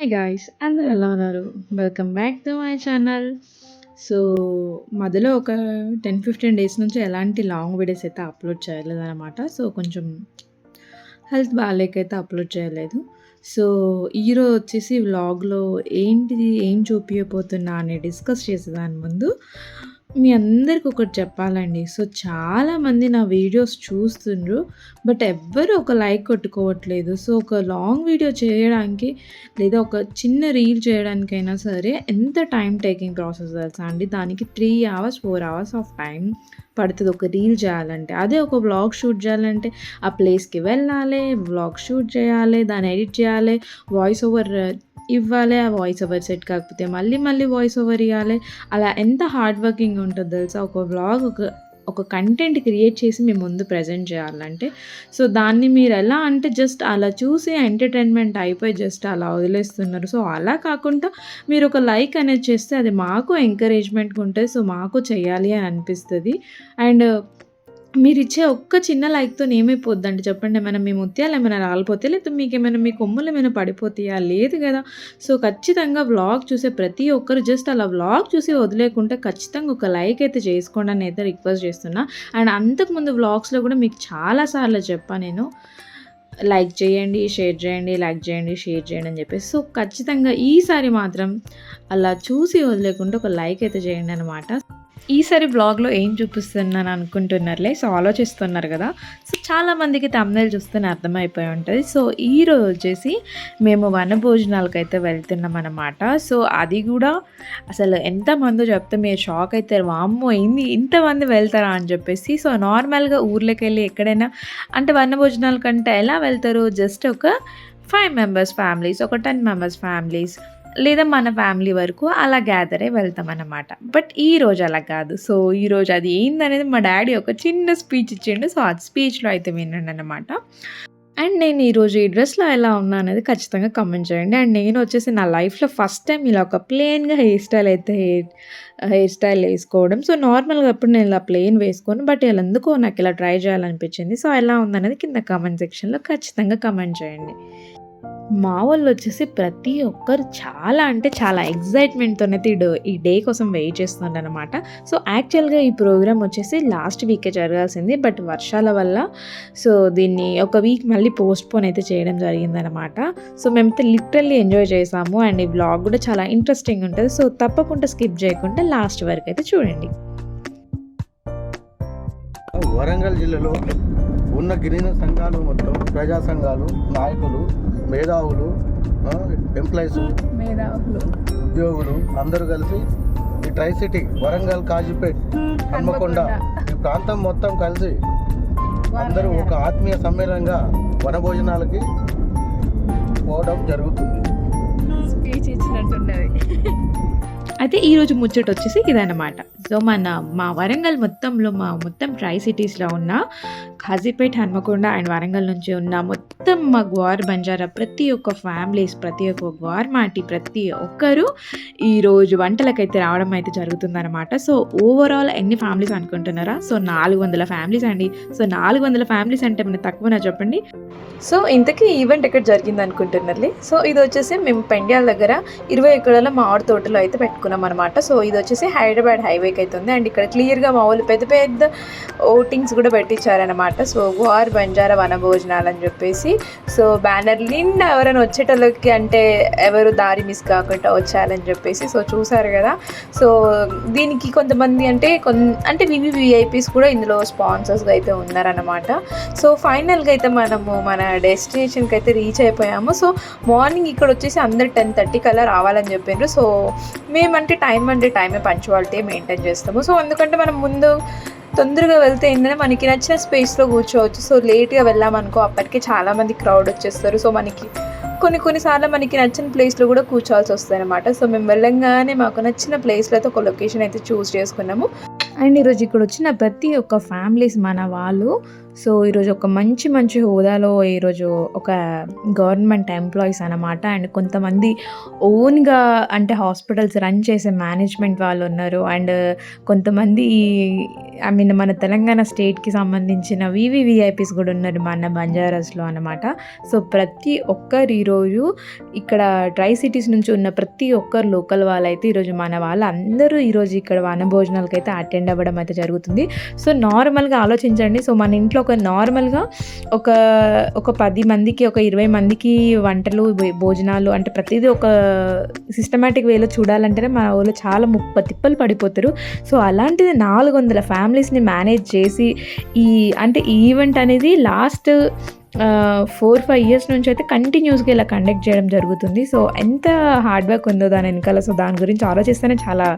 Hi guys అందరూ ఎలా ఉన్నారు? Welcome back to my channel so మధ్యలో ఒక టెన్ ఫిఫ్టీన్ డేస్ నుంచి ఎలాంటి లాంగ్ వీడియోస్ అయితే అప్లోడ్ చేయలేదన్నమాట. సో కొంచెం హెల్త్ బాగాలేకైతే అప్లోడ్ చేయలేదు. సో ఈరోజు వచ్చేసి వ్లాగ్లో ఏంటిది ఏం చూపించబోతున్నా అని డిస్కస్ చేసేదాని ముందు మీ అందరికి ఒకటి చెప్పాలండి. సో చాలామంది నా వీడియోస్ చూస్తుండ్రు బట్ ఎవ్వరు ఒక లైక్ కొట్టుకోవట్లేదు. సో ఒక లాంగ్ వీడియో చేయడానికి లేదా ఒక చిన్న రీల్ చేయడానికైనా సరే ఎంత టైం టేకింగ్ ప్రాసెస్ తెలుసా అండి? దానికి three hours four hours of time పడుతుంది ఒక రీల్ చేయాలంటే. అదే ఒక వ్లాగ్ షూట్ చేయాలంటే ఆ ప్లేస్కి వెళ్ళాలి వ్లాగ్ షూట్ చేయాలి దాన్ని ఎడిట్ చేయాలి వాయిస్ ఓవర్ ఇవ్వాలి ఆ వాయిస్ ఓవర్ సెట్ కాకపోతే మళ్ళీ మళ్ళీ వాయిస్ ఓవర్ ఇవ్వాలి అలా ఎంత హార్డ్ వర్కింగ్ ఉంటుందో తెలుసా? ఒక వ్లాగ్ ఒక ఒక కంటెంట్ క్రియేట్ చేసి మీ ముందు ప్రజెంట్ చేయాలంటే. సో దాన్ని మీరు ఎలా అంటే జస్ట్ అలా చూసి ఎంటర్టైన్మెంట్ అయిపోయి జస్ట్ అలా వదిలేస్తున్నారు. సో అలా కాకుండా మీరు ఒక లైక్ అనేది చేస్తే అది మాకు ఎంకరేజ్మెంట్గా ఉంటుంది. సో మాకు చేయాలి అని అనిపిస్తుంది. అండ్ మీరు ఇచ్చే ఒక్క చిన్న లైక్‌తో ఏమైపోద్దండి చెప్పండి? ఏమైనా మీ ముత్యాలు ఏమైనా రాలిపోతే లేకపోతే మీకేమైనా మీ కొమ్ములు ఏమైనా పడిపోతాయా? లేదు కదా సో, ఖచ్చితంగా వ్లాగ్ చూసే ప్రతి ఒక్కరు జస్ట్ అలా వ్లాగ్ చూసి వదిలేకుంటే ఖచ్చితంగా ఒక లైక్ అయితే చేసుకోండి అని అయితే రిక్వెస్ట్ చేస్తున్నా. అండ్ అంతకుముందు వ్లాగ్స్‌లో కూడా మీకు చాలా సార్లు చెప్పా నేను. లైక్ చేయండి, షేర్ చేయండి, లైక్ చేయండి, షేర్ చేయండి అని చెప్పేసి. సో, ఖచ్చితంగా ఈసారి మాత్రం అలా చూసి వదిలేకుండా ఒక లైక్ అయితే చేయండి అనమాట. ఈసారి బ్లాగ్లో ఏం చూపిస్తున్నాను అనుకుంటున్నారులే? సో ఆలోచిస్తున్నారు కదా. సో చాలామందికి తమ్నేలు చూస్తేనే అర్థమైపోయి ఉంటుంది. సో ఈరోజు వచ్చేసి మేము వనభోజనాలకు అయితే వెళ్తున్నాం అనమాట సో అది కూడా అసలు ఎంతమందో చెప్తే మీరు షాక్ అయితే వామ్మో ఏంది ఇంతమంది వెళ్తారా అని చెప్పేసి. సో నార్మల్గా ఊర్లోకి వెళ్ళి ఎక్కడైనా అంటే వన భోజనాల కంటే ఎలా వెళ్తారు? జస్ట్ ఒక ఫైవ్ మెంబర్స్ ఫ్యామిలీస్ ఒక టెన్ మెంబర్స్ ఫ్యామిలీస్ లేదా మన ఫ్యామిలీ వరకు అలా గ్యాదర్ అయి వెళ్తాం అన్నమాట. బట్ ఈ రోజు అలా కాదు. సో ఈ రోజు అది ఏందనేది మా డాడీ ఒక చిన్న స్పీచ్ ఇచ్చిండు. సో ఆ స్పీచ్లో అయితే వినండి అనమాట అండ్ నేను ఈరోజు ఈ డ్రెస్లో ఎలా ఉన్నా అనేది ఖచ్చితంగా కమెంట్ చేయండి. అండ్ నేను వచ్చేసి నా లైఫ్లో ఫస్ట్ టైం ఇలా ఒక ప్లెయిన్గా హెయిర్ స్టైల్ అయితే హెయిర్ హెయిర్ స్టైల్ వేసుకోవడం సో నార్మల్గా అప్పుడు నేను ఇలా ప్లెయిన్ వేసుకోను. బట్ ఇలా ఎందుకో నాకు ఇలా ట్రై చేయాలనిపించింది. సో ఎలా ఉందనేది కింద కామెంట్ సెక్షన్లో ఖచ్చితంగా కమెంట్ చేయండి. మా వాళ్ళు వచ్చేసి ప్రతి ఒక్కరు చాలా అంటే చాలా ఎగ్జైట్మెంట్తోనైతే ఈ ఈ డే కోసం వెయిట్ చేస్తున్నారు అనమాట సో యాక్చువల్గా ఈ ప్రోగ్రామ్ వచ్చేసి లాస్ట్ వీకే జరగాల్సింది. బట్ వర్షాల వల్ల సో దీన్ని ఒక వీక్ మళ్ళీ పోస్ట్పోన్ అయితే చేయడం జరిగిందనమాట సో మేమైతే లిటరల్లీ ఎంజాయ్ చేసాము. అండ్ ఈ బ్లాగ్ కూడా చాలా ఇంట్రెస్టింగ్ ఉంటుంది. సో తప్పకుండా స్కిప్ చేయకుండా లాస్ట్ వరకు అయితే చూడండి. వరంగల్ జిల్లాలో ఉన్న గిరిజన సంఘాలు మొత్తం ప్రజా సంఘాలు నాయకులు మేధావులు ఎంప్లాయీస్ మేధావులు. ఉద్యోగులు అందరూ కలిసి ఈ ట్రై సిటీ వరంగల్ కాజీపేట్ హన్మకొండ ఈ ప్రాంతం మొత్తం కలిసి అందరూ ఒక ఆత్మీయ సమ్మేళనంగా వనభోజనాలకి పోవడం జరుగుతుంది. స్పీచ్ ఇచ్చినట్టున్నది. అయితే ఈరోజు ముచ్చట వచ్చేసి ఇదన్నమాట. సో మన మా వరంగల్ మొత్తంలో మా మొత్తం ట్రై సిటీస్లో ఉన్న హాజీపేట్ హన్మకొండ అండ్ వరంగల్ నుంచి ఉన్న మొత్తం మా గ్వార్ బంజారా ప్రతి ఒక్క ఫ్యామిలీస్ ప్రతి ఒక్క గ్వార్ మాటి ప్రతి ఒక్కరు ఈరోజు వంటలకైతే రావడం అయితే జరుగుతుందన్నమాట. సో ఓవరాల్ ఎన్ని ఫ్యామిలీస్ అనుకుంటున్నారా? సో నాలుగు వందల ఫ్యామిలీస్ అండి. సో నాలుగు వందల ఫ్యామిలీస్ అంటే మన తక్కువనా చెప్పండి. సో ఇంతకీ ఈవెంట్ ఎక్కడ జరిగింది అనుకుంటున్నారులే? సో ఇది వచ్చేసి మేము పెండ్యాల దగ్గర ఇరవై ఎకరాల మామిడి తోటలో అయితే పెట్టుకున్నాం అనమాట సో ఇది వచ్చేసి హైదరాబాద్ హైవేకి అయితే ఉంది. అండ్ ఇక్కడ క్లియర్గా మా వాళ్ళు పెద్ద పెద్ద ఓటింగ్స్ కూడా పెట్టించారనమాట సో గోవార్ బంజారా వన భోజనాలు అని చెప్పేసి సో బ్యానర్ నిండా ఎవరైనా వచ్చేటోళ్ళకి అంటే ఎవరు దారి మిస్ కాకుండా వచ్చారని చెప్పేసి సో చూసారు కదా. సో దీనికి కొంతమంది అంటే కొన్ అంటే వివి విఐపీస్ కూడా ఇందులో స్పాన్సర్స్గా అయితే ఉన్నారనమాట సో ఫైనల్గా అయితే మనము మన డెస్టినేషన్కి అయితే రీచ్ అయిపోయాము. సో మార్నింగ్ ఇక్కడ వచ్చేసి అందరు టెన్ థర్టీ కల్లా రావాలని చెప్పిండ్రు సో మేమంటే టైం అంటే టైమే పంచువాలిటీ మెయింటైన్ చేస్తాము. సో ఎందుకంటే మనం ముందు తొందరగా వెళ్తే ఏంటంటే మనకి నచ్చిన స్పేస్లో కూర్చోవచ్చు. సో లేట్గా వెళ్ళామనుకో అప్పటికే చాలామంది క్రౌడ్ వచ్చేస్తారు. సో మనకి కొన్ని కొన్నిసార్లు మనకి నచ్చిన ప్లేస్లో కూడా కూర్చోవాల్సి వస్తుంది అనమాట సో మేము వెళ్ళంగానే మాకు నచ్చిన ప్లేస్లో అయితే ఒక లొకేషన్ అయితే చూస్ చేసుకున్నాము. అండ్ ఈరోజు ఇక్కడ వచ్చిన ప్రతి ఒక్క ఫ్యామిలీస్ మన వాళ్ళు సో ఈరోజు ఒక మంచి మంచి హోదాలో ఈరోజు ఒక గవర్నమెంట్ ఎంప్లాయీస్ అనమాట అండ్ కొంతమంది ఓన్గా అంటే హాస్పిటల్స్ రన్ చేసే మేనేజ్మెంట్ వాళ్ళు ఉన్నారు. అండ్ కొంతమంది ఐ మీన్ మన తెలంగాణ స్టేట్కి సంబంధించిన వివివిఐపీస్ కూడా ఉన్నారు మన బంజారాస్లో అనమాట సో ప్రతి ఒక్కరు ఈరోజు ఇక్కడ ట్రై సిటీస్ నుంచి ఉన్న ప్రతి ఒక్కరు లోకల్ వాళ్ళైతే ఈరోజు మన వాళ్ళు అందరూ ఈరోజు ఇక్కడ వనభోజనాలకైతే అటెండ్ అవ్వడం అయితే జరుగుతుంది. సో నార్మల్గా ఆలోచించండి. సో మన ఇంట్లో ఒక నార్మల్గా ఒక ఒక పది మందికి ఒక ఇరవై మందికి వంటలు భోజనాలు అంటే ప్రతిదీ ఒక సిస్టమేటిక్ వేలో చూడాలంటేనే మన వాళ్ళు చాలా ముప్ప తిప్పలు పడిపోతారు. సో అలాంటిది నాలుగు వందల ఫ్యామిలీస్ని మేనేజ్ చేసి ఈ అంటే ఈవెంట్ అనేది లాస్ట్ ఫోర్ ఫైవ్ ఇయర్స్ నుంచి అయితే కంటిన్యూస్గా ఇలా కండక్ట్ చేయడం జరుగుతుంది. సో ఎంత హార్డ్ వర్క్ ఉందో దాని వెనకాల. సో దాని గురించి ఆలోచిస్తేనే చాలా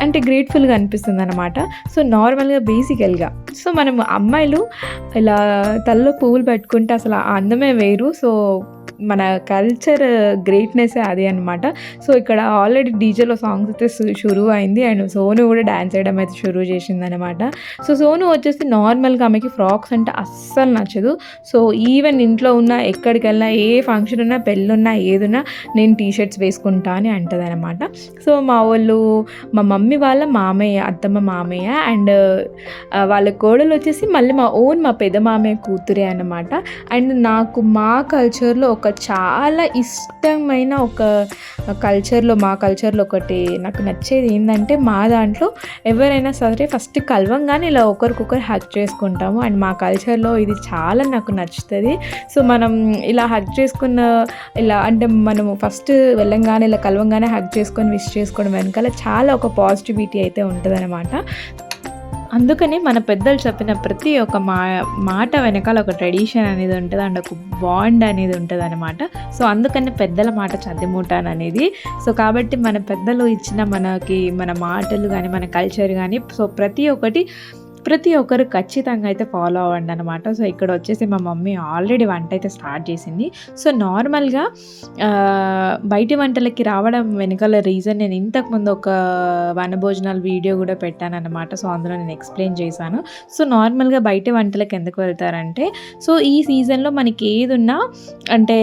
అంటే గ్రేట్ఫుల్గా అనిపిస్తుంది అనమాట సో నార్మల్గా బేసికల్గా సో మనం అమ్మాయిలు ఇలా తల్లో పువ్వులు పెట్టుకుంటే అసలు ఆ అందమే వేరు. సో మన కల్చర్ గ్రేట్నెస్ అది అనమాట సో ఇక్కడ ఆల్రెడీ డీజేలో సాంగ్స్ అయితే షురు షురూ అయింది. అండ్ సోను కూడా డ్యాన్స్ చేయడం అయితే షురూ చేసింది అనమాట సో సోను వచ్చేసి నార్మల్గా ఆమెకి ఫ్రాక్స్ అంటే అస్సలు నచ్చదు. సో ఈవెన్ ఇంట్లో ఉన్న ఎక్కడికి వెళ్ళినా ఏ ఫంక్షన్ ఉన్నా పెళ్ళున్నా ఏదున్నా నేను టీ షర్ట్స్ వేసుకుంటా అని అంటది అనమాట సో మా వాళ్ళు మా మమ్మీ వాళ్ళ మామయ్య అత్తమ్మ మామయ్య అండ్ వాళ్ళ కోడలు వచ్చేసి మళ్ళీ మా ఓన్ మా పెద్ద మామయ్య కూతురే అనమాట అండ్ నాకు మా కల్చర్లో ఒక చాలా ఇష్టమైన ఒక కల్చర్లో మా కల్చర్లో ఒకటి నాకు నచ్చేది ఏంటంటే మా దాంట్లో ఎవరైనా సరే ఫస్ట్ కలవంగానే ఇలా ఒకరికొకరు హక్ చేసుకుంటాము. అండ్ మా కల్చర్లో ఇది చాలా నాకు నచ్చుతుంది. సో మనం ఇలా హక్ చేసుకున్న ఇలా అంటే మనము ఫస్ట్ వెళ్ళంగానే ఇలా కలవంగానే హక్ చేసుకొని విష్ చేసుకోవడం వెనకాల చాలా ఒక పాజిటివిటీ అయితే ఉంటుందన్నమాట. అందుకని మన పెద్దలు చెప్పిన ప్రతి ఒక్క మా మాట వెనకాల ఒక ట్రెడిషన్ అనేది ఉంటుంది అండ్ ఒక బాండ్ అనేది ఉంటుంది అనమాట సో అందుకని పెద్దల మాట చదిముటాను అనేది. సో కాబట్టి మన పెద్దలు ఇచ్చిన మనకి మన మాటలు కానీ మన కల్చర్ కానీ సో ప్రతి ఒక్కటి ప్రతి ఒక్కరు ఖచ్చితంగా అయితే ఫాలో అవ్వండి అనమాట సో ఇక్కడ వచ్చేసి మా మమ్మీ ఆల్రెడీ వంట అయితే స్టార్ట్ చేసింది. సో నార్మల్గా బయటి వంటలకి రావడం వెనకాల రీజన్ నేను ఇంతకుముందు ఒక వనభోజనాలు వీడియో కూడా పెట్టాను అనమాట సో అందులో నేను ఎక్స్ప్లెయిన్ చేశాను. సో నార్మల్గా బయట వంటలకు ఎందుకు వెళ్తారంటే సో ఈ సీజన్లో మనకి ఏది ఉన్నా అంటే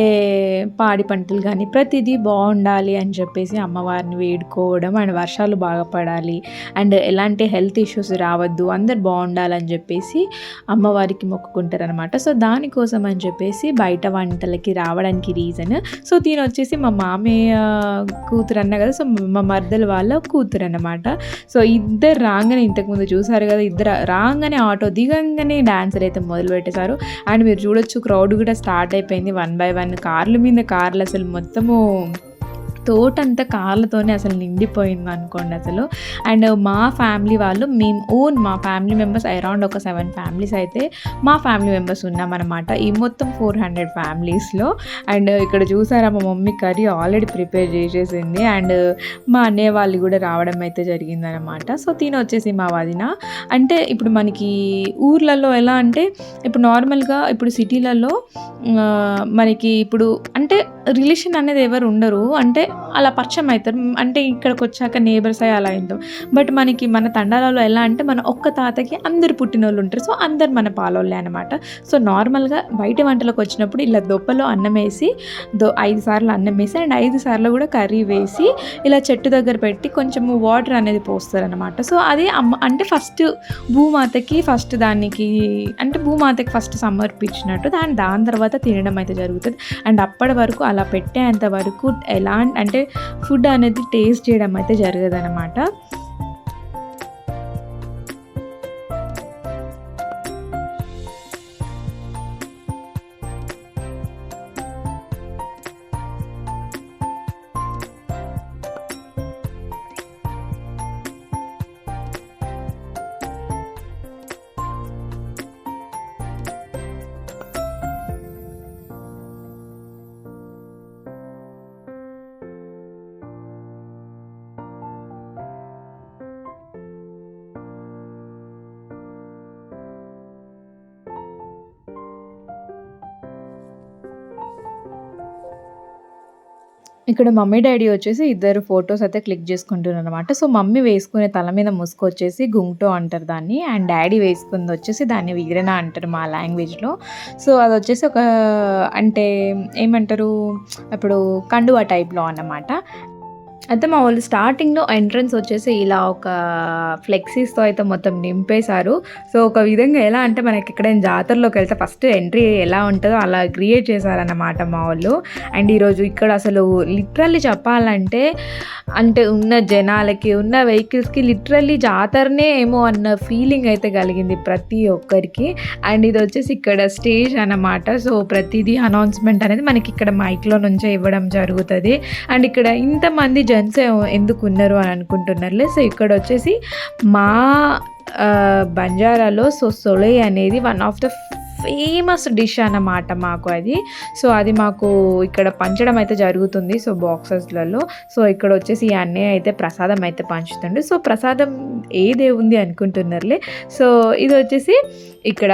పాడి పంటలు కానీ ప్రతిదీ బాగుండాలి అని చెప్పేసి అమ్మవారిని వేడుకోవడం అండ్ వర్షాలు బాగా పడాలి అండ్ ఎలాంటి హెల్త్ ఇష్యూస్ రావద్దు అందరు బాగుండాలని చెప్పేసి అమ్మవారికి మొక్కుకుంటారు అనమాట సో దానికోసం అని చెప్పేసి బయట వంటలకి రావడానికి రీజన్ సో దీని వచ్చేసి మా మామయ్య కూతురు అన్న కదా సో మా మర్దలు వాళ్ళ కూతురు అనమాట సో ఇద్దరు రాగానే ఇంతకుముందు చూసారు కదా ఇద్దరు రాగానే ఆటో దిగంగానే డాన్సర్ అయితే మొదలు పెట్టేశారు. అండ్ మీరు చూడొచ్చు క్రౌడ్ కూడా స్టార్ట్ అయిపోయింది. వన్ బై వన్ కార్ల మీద కార్లు అసలు మొత్తము తోటంతా కార్లతోనే అసలు నిండిపోయింది అనుకోండి అసలు. అండ్ మా ఫ్యామిలీ వాళ్ళు మేము ఓన్ మా ఫ్యామిలీ మెంబర్స్ అరౌండ్ ఒక సెవెన్ ఫ్యామిలీస్ అయితే మా ఫ్యామిలీ మెంబర్స్ ఉన్నామన్నమాట. ఈ మొత్తం ఫోర్ హండ్రెడ్ ఫ్యామిలీస్లో అండ్ ఇక్కడ చూసారా మా మమ్మీ కర్రీ ఆల్రెడీ ప్రిపేర్ చేసేసింది. అండ్ మా అన్నయ్య వాళ్ళు కూడా రావడం అయితే జరిగిందనమాట సో తిని వచ్చేసి మా వదిన. అంటే ఇప్పుడు మనకి ఊర్లలో ఎలా అంటే ఇప్పుడు నార్మల్గా ఇప్పుడు సిటీలలో మనకి ఇప్పుడు అంటే రిలేషన్ అనేది ఎవరు ఉండరు. అంటే అలా పరిచయం అవుతారు. అంటే ఇక్కడికి వచ్చాక నేబర్స్ అయ్యి అలా అవుతాం బట్ మనకి మన తండాలలో ఎలా అంటే మన ఒక్క తాతకి అందరు పుట్టినోళ్ళు ఉంటారు. సో అందరు మన పాలోళ్ళే అనమాట సో నార్మల్గా బయట వంటలకు వచ్చినప్పుడు ఇలా దొప్పలో అన్నం వేసి దో ఐదు సార్లు అన్నం వేసి అండ్ ఐదు సార్లు కూడా కర్రీ వేసి ఇలా చెట్టు దగ్గర పెట్టి కొంచెము వాటర్ అనేది పోస్తారనమాట సో అది అమ్మ అంటే ఫస్ట్ భూమాతకి ఫస్ట్ దానికి అంటే భూమాతకి ఫస్ట్ సమర్పించినట్టు దాని దాని తర్వాత తినడం అయితే జరుగుతుంది. అండ్ అప్పటి వరకు అలా పెట్టేంత వరకు ఎలా అంటే ఫుడ్ అనేది టేస్ట్ చేయడం అయితే జరగదు ఇక్కడ మమ్మీ డాడీ వచ్చేసి ఇద్దరు ఫొటోస్ అయితే క్లిక్ చేసుకుంటున్నారు అనమాట సో మమ్మీ వేసుకునే తల మీద ముసుగు వచ్చేసి గుంగ్టో అంటారు దాన్ని. అండ్ డాడీ వేసుకుంది వచ్చేసి దాన్ని వీరన అంటారు మా లాంగ్వేజ్లో సో అది వచ్చేసి ఒక అంటే ఏమంటారు ఇప్పుడు కండువా టైప్లో అన్నమాట. అయితే మా వాళ్ళు స్టార్టింగ్లో ఎంట్రన్స్ వచ్చేసి ఇలా ఒక ఫ్లెక్సీస్తో అయితే మొత్తం నింపేశారు. సో ఒక విధంగా ఎలా అంటే మనకి ఎక్కడైనా జాతరలోకి వెళ్తే ఫస్ట్ ఎంట్రీ ఎలా ఉంటుందో అలా క్రియేట్ చేశారన్నమాట మా వాళ్ళు. అండ్ ఈరోజు ఇక్కడ అసలు లిటరల్లీ చెప్పాలంటే అంటే ఉన్న జనాలకి ఉన్న వెహికల్స్కి లిటరల్లీ జాతరనే ఏమో అన్న ఫీలింగ్ అయితే కలిగింది ప్రతి ఒక్కరికి. అండ్ ఇది వచ్చేసి ఇక్కడ స్టేజ్ అన్నమాట. సో ప్రతిదీ అనౌన్స్మెంట్ అనేది మనకి ఇక్కడ మైక్లో నుంచే ఇవ్వడం జరుగుతుంది. అండ్ ఇక్కడ ఇంతమంది జెంట్స్ ఎందుకు ఉన్నారు అని అనుకుంటున్నారులే. సో ఇక్కడ వచ్చేసి మా బంజారాలో సో సొలై అనేది one of the famous dish అన్నమాట మాకు అది. సో అది మాకు ఇక్కడ పంచడం అయితే జరుగుతుంది సో బాక్సెస్లలో సో ఇక్కడ వచ్చేసి ఈ అన్నయ్య అయితే ప్రసాదం అయితే పంచుతుండు. సో ప్రసాదం ఏదే ఉంది అనుకుంటున్నారులే. సో ఇది వచ్చేసి ఇక్కడ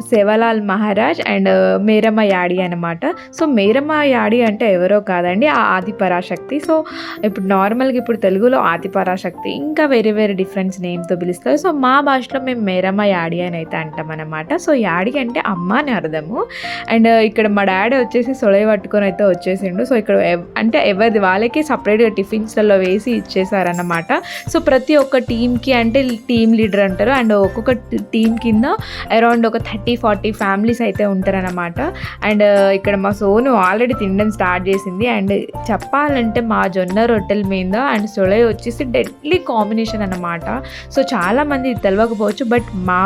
శివలాల్ మహారాజ్ అండ్ మేరమ్మ యాడి అనమాట సో మేరమ్మ యాడి అంటే ఎవరో కాదండి ఆ ఆది పరాశక్తి సో ఇప్పుడు నార్మల్గా ఇప్పుడు తెలుగులో ఆది పరాశక్తి ఇంకా వేరే వేరే డిఫరెన్స్ నేమ్తో పిలుస్తారు. సో మా భాషలో మేము మేరమ్మ యాడి అని అయితే అంటాం అనమాట సో యాడి అంటే అమ్మ అని అర్థము. అండ్ ఇక్కడ మా డాడీ వచ్చేసి సొలై పట్టుకొని అయితే వచ్చేసిండు. సో ఇక్కడ ఎవ్- అంటే ఎవరిది వాళ్ళకి సపరేట్గా టిఫిన్స్లలో వేసి ఇచ్చేసారన్నమాట. సో ప్రతి ఒక్క టీంకి అంటే టీమ్ లీడర్ అంటారు. అండ్ ఒక్కొక్క టీం కింద అరౌండ్ ఒక థర్టీ ఫార్టీ ఫ్యామిలీస్ అయితే ఉంటారనమాట అండ్ ఇక్కడ మా సోను ఆల్రెడీ తినడం స్టార్ట్ చేసింది. అండ్ చెప్పాలంటే మా జొన్న రొట్టెల మీద అండ్ సొలై వచ్చేసి డెడ్లీ కాంబినేషన్ అన్నమాట. సో చాలామంది ఇది తెలియకపోవచ్చు బట్ మా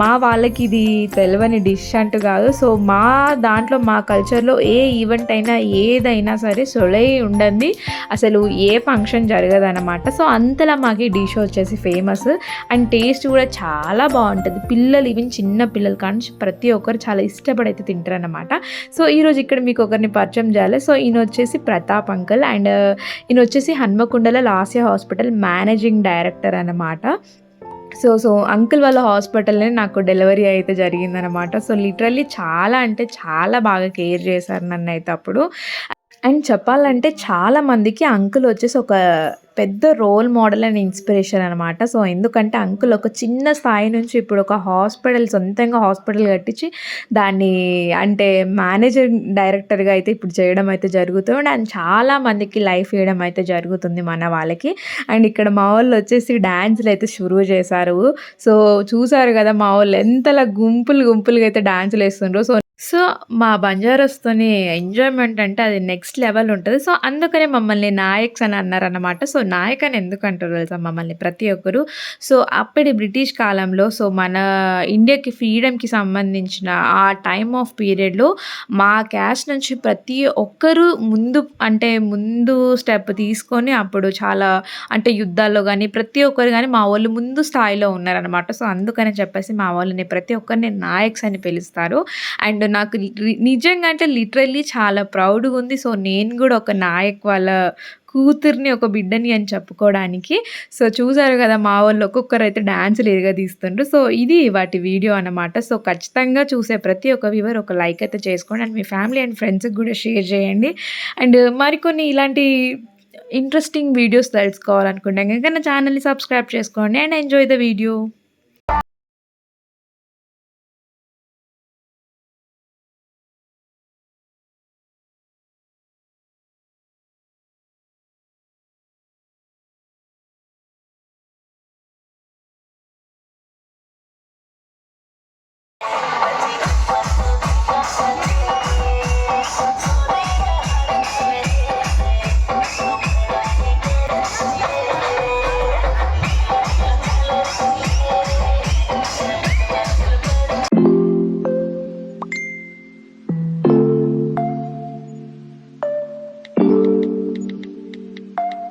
మా వాళ్ళకి ఇది తెలియని డిష్ అంటూ కాదు. సో మా దాంట్లో మా కల్చర్లో ఏ ఈవెంట్ అయినా ఏదైనా సరే సొలై ఉండండి అసలు ఏ ఫంక్షన్ జరగదనమాట సో అంతలా మాకు ఈ డిష్ వచ్చేసి ఫేమస్. అండ్ టేస్ట్ కూడా చాలా బాగుంటుంది. పిల్లలు ఈవెన్ చిన్న పిల్లలు కానీ ప్రతి ఒక్కరు చాలా ఇష్టపడి అయితే తింటారనమాట సో ఈరోజు ఇక్కడ మీకు ఒకరిని పరిచయం చేయాలి. సో ఈయన వచ్చేసి ప్రతాప్ అంకల్. అండ్ ఈయన వచ్చేసి హన్మకొండల లాస్య హాస్పిటల్ మేనేజింగ్ డైరెక్టర్ అనమాట సో సో అంకుల్ వాళ్ళ హాస్పిటల్నే నాకు డెలివరీ అయితే జరిగిందనమాట సో లిటరల్లీ చాలా అంటే చాలా బాగా కేర్ చేశారు నన్ను అయితే అప్పుడు. అండ్ చెప్పాలంటే చాలామందికి అంకుల్ వచ్చేసి ఒక పెద్ద రోల్ మోడల్ అండ్ ఇన్స్పిరేషన్ అనమాట సో ఎందుకంటే అంకుల్ ఒక చిన్న స్థాయి నుంచి ఇప్పుడు ఒక హాస్పిటల్ సొంతంగా హాస్పిటల్ కట్టించి దాన్ని అంటే మేనేజర్ డైరెక్టర్గా అయితే ఇప్పుడు చేయడం అయితే జరుగుతుంది. అండ్ చాలా మందికి లైఫ్ ఇవ్వడం అయితే జరుగుతుంది మన వాళ్ళకి. అండ్ ఇక్కడ మా వాళ్ళు వచ్చేసి డ్యాన్సులు అయితే షురూ చేశారు. సో చూసారు కదా మా వాళ్ళు ఎంతలా గుంపులు గుంపులుగా అయితే డ్యాన్సులు వేస్తుండ్రు. సో సో మా బంజారాస్తోని ఎంజాయ్మెంట్ అంటే అది నెక్స్ట్ లెవెల్ ఉంటుంది. సో అందుకనే మమ్మల్ని నాయక్స్ అని అన్నారన్నమాట. సో నాయక్ అని ఎందుకు అంటారు తెలుసా మమ్మల్ని ప్రతి ఒక్కరు? సో అప్పటి బ్రిటిష్ కాలంలో సో మన ఇండియాకి ఫ్రీడమ్కి సంబంధించిన ఆ టైమ్ ఆఫ్ పీరియడ్లో మా క్యాస్ట్ నుంచి ప్రతి ఒక్కరు ముందు అంటే ముందు స్టెప్ తీసుకొని అప్పుడు చాలా అంటే యుద్ధాల్లో కానీ ప్రతి ఒక్కరు కానీ మా వాళ్ళు ముందు స్థాయిలో ఉన్నారనమాట సో అందుకని చెప్పేసి మా వాళ్ళని ప్రతి ఒక్కరిని నాయక్స్ అని పిలుస్తారు. అండ్ నాకు నిజంగా అంటే లిటరల్లీ చాలా ప్రౌడ్గా ఉంది. సో నేను కూడా ఒక నాయక్ వాళ్ళ కూతుర్ని ఒక బిడ్డని అని చెప్పుకోవడానికి. సో చూసారు కదా మా వాళ్ళు ఒక్కొక్కరు అయితే డ్యాన్సులు ఎరగదీస్తుండ్రు. సో ఇది వాటి వీడియో అన్నమాట. సో ఖచ్చితంగా చూసే ప్రతి ఒక్క వ్యూవర్ ఒక లైక్ అయితే చేసుకోండి. అండ్ మీ ఫ్యామిలీ అండ్ ఫ్రెండ్స్కి కూడా షేర్ చేయండి. అండ్ మరికొన్ని ఇలాంటి ఇంట్రెస్టింగ్ వీడియోస్ తెలుసుకోవాలనుకుంటే కనుక నా ఛానల్ని సబ్స్క్రైబ్ చేసుకోండి. And enjoy the video.